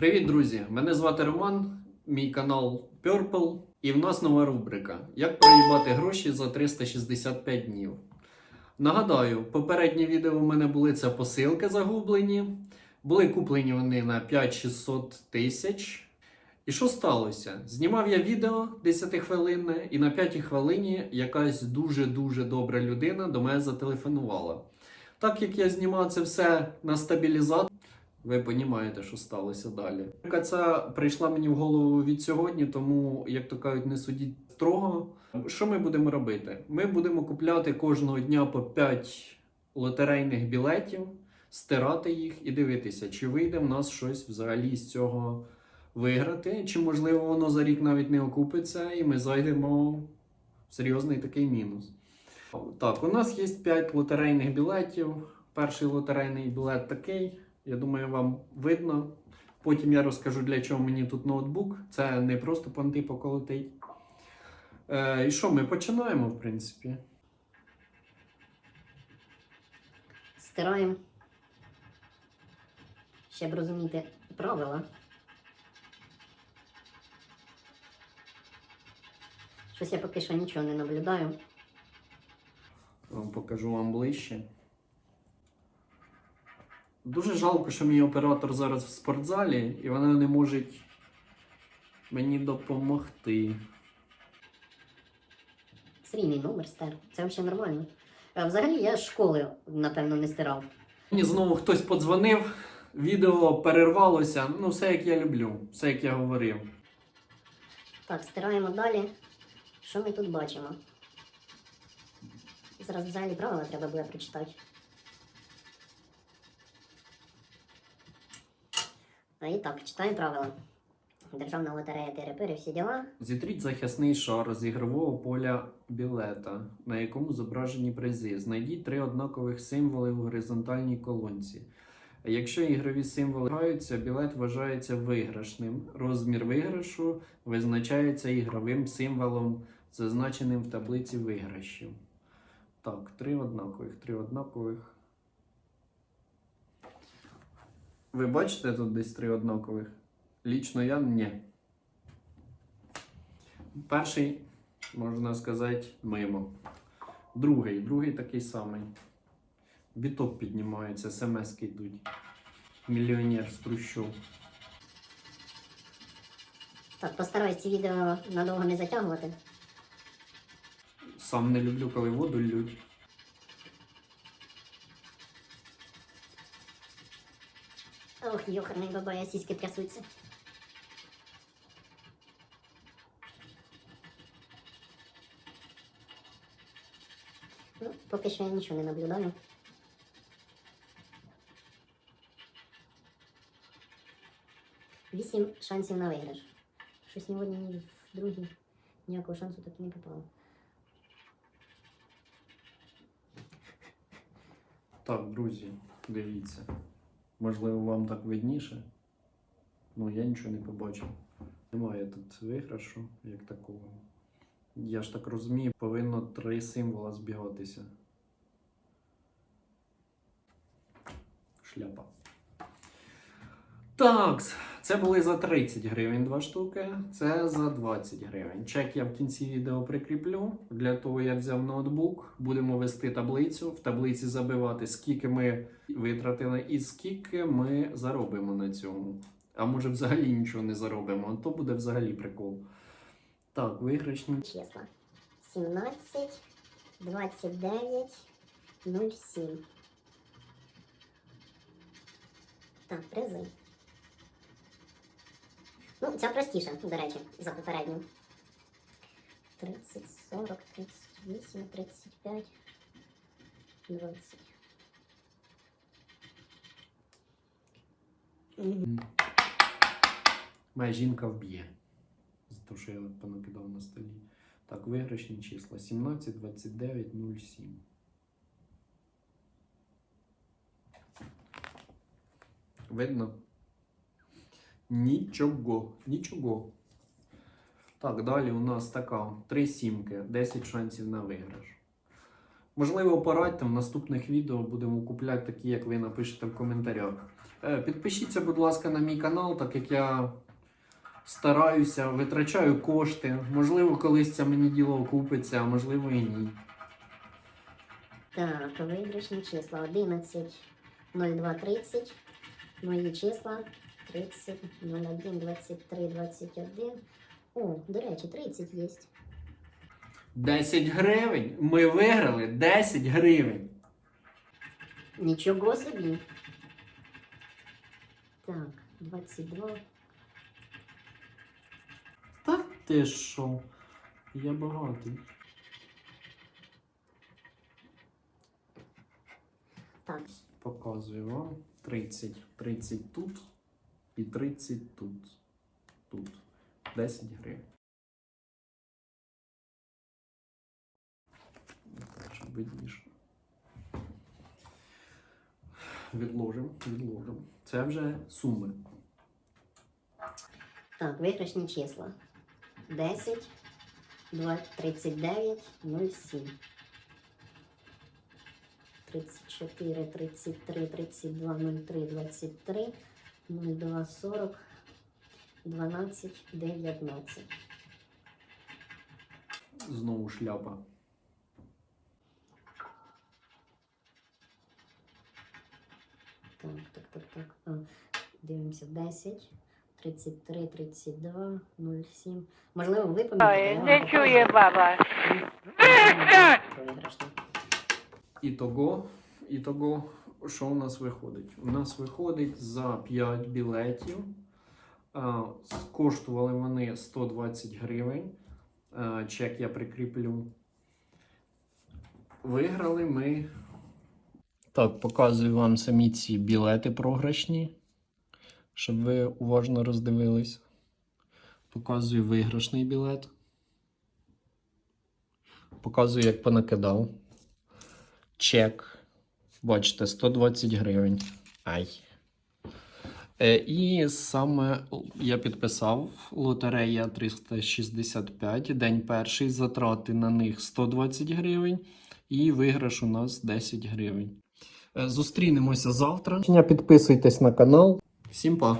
Привіт, друзі! Мене звати Роман, мій канал Purple, і в нас нова рубрика Як проїбати гроші за 365 днів. Нагадаю, попередні відео у мене були це посилки загублені. Були куплені вони на 5-600 тисяч. І що сталося? Знімав я відео 10 хвилинне, і на 5 хвилині якась дуже-дуже добра людина до мене зателефонувала. Так як я знімав це все на стабілізатор, ви розумієте, що сталося далі. Ця прийшла мені в голову від сьогодні, тому, як то кажуть, не судіть строго. Що ми будемо робити? Ми будемо купляти кожного дня по 5 лотерейних білетів, стирати їх і дивитися, чи вийде в нас щось взагалі з цього виграти, чи можливо воно за рік навіть не окупиться, і ми зайдемо в серйозний такий мінус. Так, у нас є 5 лотерейних білетів. Перший лотерейний білет такий. Я думаю, вам видно. Потім я розкажу, для чого мені тут ноутбук. Це не просто понти поколотить. Е, і що, ми починаємо, в принципі. Стираємо. Щоб розуміти правила. Щось я поки що нічого не наблюдаю. Покажу вам ближче. Дуже жалко, що мій оператор зараз в спортзалі, і вона не може мені допомогти. Серійний номер стер. Це взагалі нормально. Взагалі я з школи, напевно, не стирав. Мені знову хтось подзвонив, відео перервалося. Ну, все як я люблю, все як я говорив. Так, стираємо далі. Що ми тут бачимо? Зараз взагалі правила треба буде прочитати. І так, читаємо правила. Державна лотерея ТРП, всі діла. Зітріть захисний шар з ігрового поля білета, на якому зображені призи. Знайдіть три однакових символи в горизонтальній колонці. Якщо ігрові символи граються, білет вважається виграшним. Розмір виграшу визначається ігровим символом, зазначеним в таблиці виграшів. Так, три однакових, три однакових. Ви бачите тут десь три однакових? Лічно я ні. Перший, можна сказати, мимо. Другий, другий такий самий. Біток піднімається, смс йдуть. Мільйонер з трущов. Так, постараюсь ці відео надовго не затягувати. Сам не люблю, коли воду лють. Ох, йохарний бабая, сіськи трясуться. Ну, поки що я нічого не наблюдаю. Вісім шансів на виграш. Щось ні в одній, ні в другій ніякого шансу так і не попало. Так, друзі, дивіться. Можливо, вам так видніше. Ну, я нічого не побачив. Немає тут виграшу, як такого. Я ж так розумію, повинно три символа збігатися. Шляпа. Так, це були за 30 гривень два штуки, це за 20 гривень. Чек я в кінці відео прикріплю. Для того я взяв ноутбук. Будемо вести таблицю. В таблиці забивати, скільки ми витратили і скільки ми заробимо на цьому. А може взагалі нічого не заробимо, то буде взагалі прикол. Так, виграшні. Чесно. 17, 29, 07. Так, призи. Ну, ця простіша, до речі, за попередню. 30, 40, 38, 35, 20. Мгм. Моя жінка вб'є. За те, що я понакидав на столі. Так, виграшні числа 17, 29, 07. Видно? Нічого, нічого. Так, далі у нас така три сімки, 10 шансів на виграш. Можливо, порадьте, в наступних відео будемо купляти такі, як ви напишете в коментарях. Е, Підпишіться, будь ласка, на мій канал, так як я стараюся, витрачаю кошти. Можливо, колись це мені діло окупиться, а можливо і ні. Так, виграшні числа 11, 02, 30. Мої числа 30, 01, 23, 21. О, до речі, 30 є. 10 гривень. Ми виграли 10 гривень. Нічого собі. Так, 22. Та ти що? Я багатий. Так, Показую вам 30. 30 тут і 30 тут. Тут. 10 гривень. Так, щоб видніше. Відложимо, відложимо. Це вже суми. так, виграшні числа. 10, 2, 39, 07. 34, 33, 32, 03, 23, 02, 40, 12, 19. Знову шляпа. Так, так, так, так. А, дивимося 10, 33, 32, 07. Можливо, ви пам'ятаєте. Ой, я не чує баба. Виграшні. Ітого, ітого, що у нас виходить? У нас виходить за 5 білетів. Коштували вони 120 гривень. Чек я прикріплю. Виграли ми. Так, показую вам самі ці білети програшні, щоб ви уважно роздивились. Показую виграшний білет. Показую, як понакидав. Чек. Бачите, 120 гривень. Ай. Е, і саме я підписав лотерея 365, день перший, затрати на них 120 гривень, і виграш у нас 10 гривень. Е, Зустрінемося завтра. Підписуйтесь на канал. Всім па!